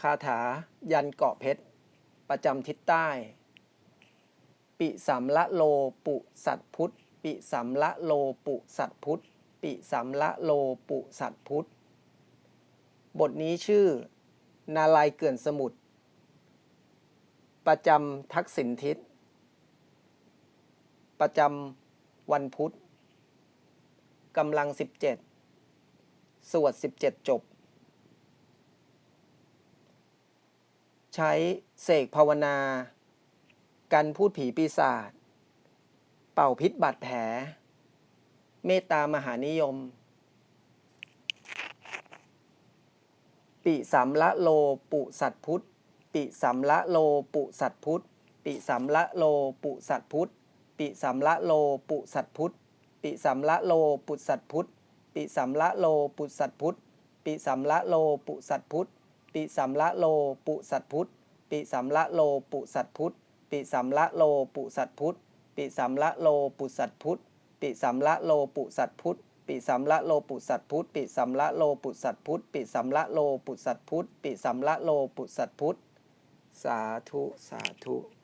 คาถายันเกาะเพชร ประจำทิศใต้ ปิสัมละโลปุสัตพุทธ ปิสัมละโลปุสัตพุทธ ปิสัมละโลปุสัตพุทธ บทนี้ชื่อ นาลายเกลื่อนสมุทร ประจำทักษิณทิศ ประจำวันพุธกำลัง 17 สวด 17 จบ ใช้เสกภาวนา กันพูดผีปีศาจ เป่าพิษบาดแผล เมตตามหานิยม ปิสัมละโลปุสัตพุทธ ปิสัมละโลปุสัตพุทธ ปิสัมละโลปุสัตพุทธ ปิสัมละโลปุสัตพุทธ ปิสัมละโลปุสัตพุทธ ปิสัมละโลปุสัตพุทธ ปิสัมละโลปุสัตพุทธ ปิสัมละโลปุสัตพุทธปิสัมละโลปุสัตพุทธปิสัมละโลปุสัตพุทธปิสัมละโลปุสัตพุทธปิสัมละโลปุสัตพุทธปิสัมละโลปุสัตพุทธปิสัมละโลปุสัตพุทธปิสัมละโลปุสัตพุทธปิสัมละโลปุสัตพุทธสาธุสาธุ